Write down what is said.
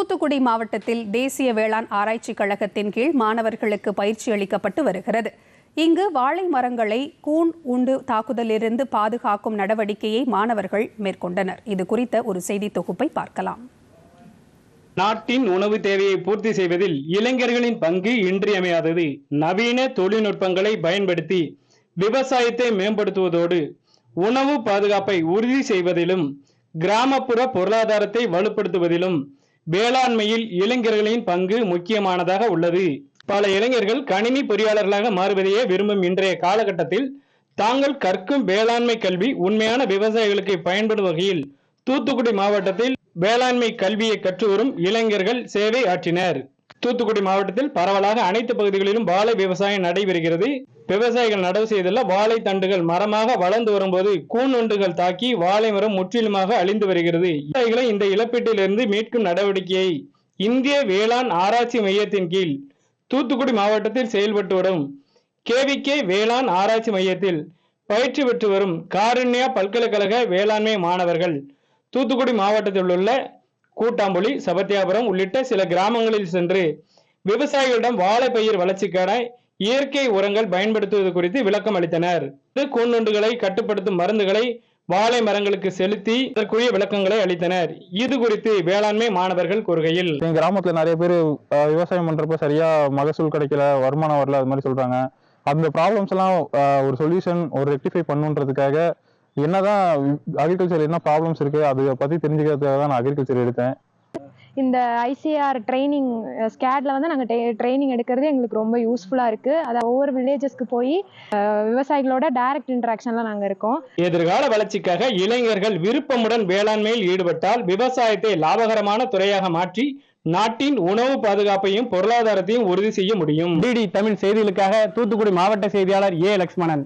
தூத்துக்குடி மாவட்டத்தில் தேசிய வேளாண் ஆராய்ச்சி கழகத்தின் கீழ் மாணவர்களுக்கு பயிற்சி அளிக்கப்பட்டு வருகிறது. இங்கு வாழை மரங்களை கூண் உண்டு தாக்குதலிலிருந்து பாதுகாக்கும் நடவடிக்கையை மாணவர்கள் மேற்கொண்டனர். இது குறித்த ஒரு செய்தி தொகுப்பை பார்க்கலாம். நாட்டின் உணவு தேவையை பூர்த்தி செய்வதில் இளைஞர்களின் பங்கு இன்றியமையாதது. நவீன தொழில்நுட்பங்களை பயன்படுத்தி விவசாயத்தை மேம்படுத்துவதோடு உணவு பாதுகாப்பை உறுதி செய்வதிலும் கிராமப்புற பொருளாதாரத்தை வலுப்படுத்துவதிலும் வேளாண்மையில் இளைஞர்களின் பங்கு முக்கியமானதாக உள்ளது. பல இளைஞர்கள் கணினி பொறியாளர்களாக மாறுவதையே விரும்பும் இன்றைய காலகட்டத்தில் தாங்கள் கற்கும் வேளாண்மை கல்வி உண்மையான விவசாயிகளுக்கு பயன்படும் வகையில் தூத்துக்குடி மாவட்டத்தில் வேளாண்மை கல்வியை கற்று வரும் இளைஞர்கள் சேவை ஆற்றினர். தூத்துக்குடி மாவட்டத்தில் பரவலாக அனைத்து பகுதிகளிலும் வாழை விவசாயம் நடைபெறுகிறது. விவசாயிகள் நடவு செய்துள்ள வாழை தண்டுகள் மரமாக வளர்ந்து வரும்போது கூன்வண்டுகள் தாக்கி வாழை மரம் முற்றிலுமாக அழிந்து வருகிறது. விவசாயிகளை இந்த இழப்பீட்டிலிருந்து மீட்கும் நடவடிக்கையை இந்திய வேளாண் ஆராய்ச்சி மையத்தின் கீழ் தூத்துக்குடி மாவட்டத்தில் செயல்பட்டு வரும் கேவிகே வேளாண் ஆராய்ச்சி மையத்தில் பயிற்சி பெற்று வரும் காருண்யா பல்கலைக்கழக வேளாண்மை மாணவர்கள் தூத்துக்குடி மாவட்டத்தில் உள்ள கூட்டாம்புலி சபத்தியாபுரம் உள்ளிட்ட சில கிராமங்களில் சென்று விவசாயிகளிடம் வாழைப்பயிர் வளர்ச்சிக்கான இயற்கை உரங்கள் பயன்படுத்துவது குறித்து விளக்கம் அளித்தனர். கூண்டுகளை கட்டுப்படுத்தும் மருந்துகளை வாழை மரங்களுக்கு செலுத்தி அதற்குரிய விளக்கங்களை அளித்தனர். இது குறித்து வேளாண்மை மாணவர்கள் கூறுகையில். எங்க கிராமத்துல நிறைய பேர் விவசாயம் பண்றப்ப சரியா மகசூல் கிடைக்கல வருமானம் வரல அது மாதிரி சொல்றாங்க. அந்த ப்ராப்ளம்ஸ் எல்லாம் ஒரு சொல்யூஷன் ஒரு ரெக்டிஃபை பண்ணுன்றதுக்காக என்னதான் அக்ரிகல்ச்சர் என்ன ப்ராப்ளம்ஸ் இருக்கு அதை பத்தி தெரிஞ்சுக்கிறதுக்காக தான் நான் அக்ரிகல்ச்சர் எடுத்தேன். இந்த ஐசிஆர் ட்ரைனிங் ஸ்கேட்ல வந்து நாங்கள் ட்ரைனிங் எடுக்கிறது எங்களுக்கு ரொம்ப யூஸ்ஃபுல்லாக இருக்குது அதை ஒவ்வொரு வில்லேஜஸ்க்கு போய் விவசாயிகளோட டைரக்ட் இன்ட்ராக்ஷனில் நாங்கள் இருக்கோம். எதிர்கால வளர்ச்சிக்காக இளைஞர்கள் விருப்பமுடன் வேளாண்மையில் ஈடுபட்டால் விவசாயத்தை லாபகரமான துறையாக மாற்றி நாட்டின் உணவு பாதுகாப்பையும் பொருளாதாரத்தையும் உறுதி செய்ய முடியும். டிடி தமிழ் செய்திகளுக்காக தூத்துக்குடி மாவட்ட செய்தியாளர் ஏ லக்ஷ்மணன்.